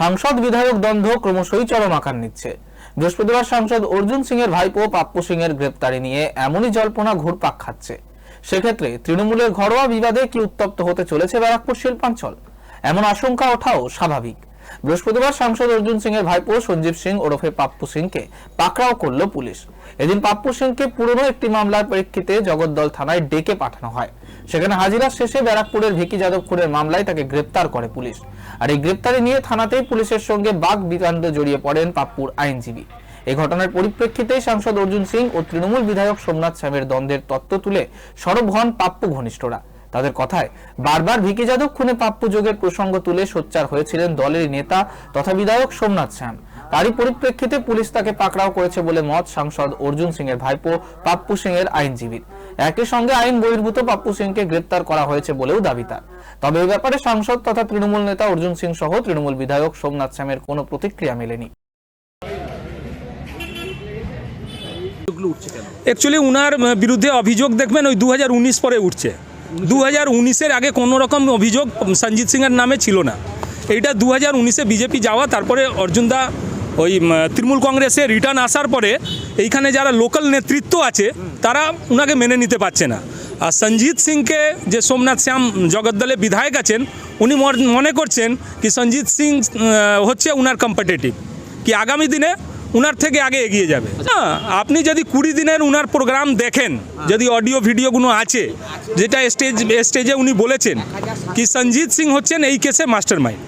সাংসদ বিধায়ক দ্বন্দ্ব ক্রমশই চরম আকার নিচ্ছে। বৃহস্পতিবার সাংসদ অর্জুন সিং এর ভাইপো পাপ্পু সিং এর গ্রেপ্তারি নিয়ে এমনই জল্পনা ঘুরপাক খাচ্ছে। সেক্ষেত্রে তৃণমূলের ঘরোয়া বিবাদে কি উত্তপ্ত হতে চলেছে ব্যারাকপুর শিল্পাঞ্চল? এমন আশঙ্কা ওঠাও স্বাভাবিক। বৃহস্পতিবার সাংসদ অর্জুন সিং এর ভাইপো সঞ্জীব সিং ওরফে পাপ্পু সিংকে পাকড়াও করল পুলিশ। এদিন পাপ্পু সিংকে পুরনো একটি মামলার প্রেক্ষিতে জগদ্দল থানায় ডেকে পাঠানো হয়। সেখানে হাজিরা শেষে ব্যারাকপুরের ভিকি যাদব খুনের মামলায় তাকে গ্রেপ্তার করে পুলিশ। আর এই গ্রেপ্তারি নিয়ে থানাতেই পুলিশের সঙ্গে বাঘ বিকাণ্ডে জড়িয়ে পড়েন পাপ্পুর আইনজীবী। এই ঘটনার পরিপ্রেক্ষিতেই সাংসদ অর্জুন সিং ও তৃণমূল বিধায়ক সোমনাথ শ্যামের দ্বন্দ্বের তত্ত্ব তুলে সরব হন পাপ্পু ঘনিষ্ঠরা। তাদের কথায়, বারবার ভিকি যাদব খুনে পাপ্পু যোগের প্রসঙ্গ তুলে সোচ্চার হয়েছিলেন দলের নেতা তথা বিধায়ক সোমনাথ শ্যাম। তারই পরিপ্রেক্ষিতে পুলিশ তাকে পাকড়াও করেছে বলে মত সাংসদ অর্জুন সিং এর ভাইপো পাপ্পু সিং এর আইনজীবীর একই সঙ্গে আইন বহির্ভূত পাপ্পু সিংকে গ্রেপ্তার করা হয়েছে বলেও দাবি তার। তবে এই ব্যাপারে সাংসদ তথা তৃণমূল নেতা অর্জুন সিং সহ তৃণমূল বিধায়ক সোমনাথ শ্যামের কোনো প্রতিক্রিয়া মেলেনি। অ্যাকচুয়ালি উনার বিরুদ্ধে অভিযোগ দেখবেন ওই দু হাজার উনিশ পরে উঠছে। দু হাজার উনিশের আগে কোনো রকম অভিযোগ সঞ্জিত সিংয়ের নামে ছিল না। এইটা দু হাজার উনিশে বিজেপি যাওয়া, তারপরে অর্জুনদা ওই তৃণমূল কংগ্রেসে রিটার্ন আসার পরে এইখানে যারা লোকাল নেতৃত্ব আছে, তারা ওনাকে মেনে নিতে পারছে না। আর সঞ্জিত সিংকে যে সোমনাথ শ্যাম জগদ্দলে বিধায়ক আছেন, উনি মনে করছেন কি সঞ্জিত সিং হচ্ছে উনার কম্পিটিটিভ কি আগামী দিনে উনার থেকে আগে এগিয়ে যাবে। না আপনি যদি কুড়ি দিনের উনার প্রোগ্রাম দেখেন যদি অডিও ভিডিওগুলো আছে যেটা স্টেজ স্টেজে উনি বলেছেন কি সঞ্জিত সিং হচ্ছেন এই কেসে মাস্টার মাইন্ড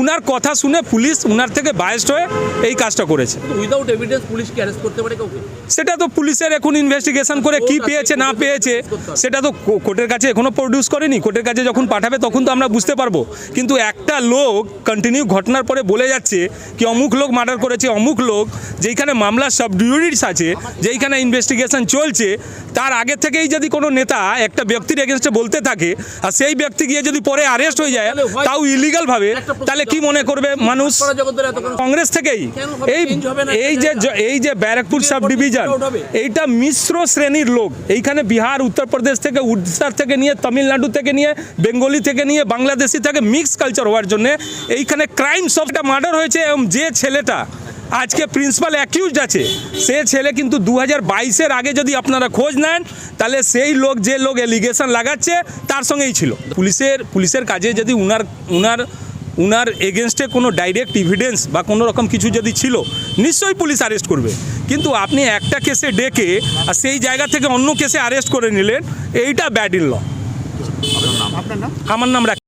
উনার কথা শুনে পুলিশ উনার থেকে বায়াসড হয়ে এই কাজটা করেছে। উইদাউট এভিডেন্স পুলিশ কি অ্যারেস্ট করতে পারে কাউকে? সেটা তো পুলিশের এখন ইনভেস্টিগেশন করে কি পেয়েছে না পেয়েছে সেটা তো কোর্টের কাছে এখনও প্রডিউস করেনি। কোর্টের কাছে যখন পাঠাবে তখন তো আমরা বুঝতে পারব। কিন্তু একটা লোক কন্টিনিউ ঘটনার পরে বলে যাচ্ছে কি অমুক লোক মার্ডার করেছে অমুক লোক যেইখানে মামলা সব ডিউরিটস আছে যেইখানে ইনভেস্টিগেশন চলছে তার আগে থেকেই যদি কোনো নেতা একটা ব্যক্তির এগেনস্টে বলতে থাকে আর সেই ব্যক্তি গিয়ে যদি পরে অ্যারেস্ট হয়ে যায় তাও ইলিগাল ভাবে তাহলে কি মনে করবে মানুষ? কংগ্রেস থেকেই? এই? এই যে এই যে ব্যারাকপুর সাব ডিভিশন এইটা মিশ্র শ্রেণির লোক। এইখানে বিহার উত্তরপ্রদেশ থেকে উড়িষ্যার থেকে নিয়ে তামিলনাড়ু থেকে নিয়ে বেঙ্গলি থেকে নিয়ে বাংলাদেশি থেকে মিক্স কালচার হওয়ার জন্য এইখানে ক্রাইম সবটা মার্ডার হয়েছে এবং যে ছেলেটা আজকে প্রিন্সিপাল অ্যাকিউজড আছে সে ছেলে কিন্তু দু হাজার বাইশের আগে যদি আপনারা খোঁজ নেন তাহলে সেই লোক যে লোক এলিগেশন লাগাচ্ছে তার সঙ্গেই ছিল। পুলিশের পুলিশের কাজে যদি উনার উনার উনার এগেনস্টে কোনো ডাইরেক্ট ইভিডেন্স বা কোনো রকম কিছু যদি ছিল নিশ্চয়ই পুলিশ অ্যারেস্ট করবে। কিন্তু আপনি একটা কেসে ডেকে আর সেই জায়গা থেকে অন্য কেসে অ্যারেস্ট করে নিলেন এইটা ব্যাড ইন ল আমার নাম রাখ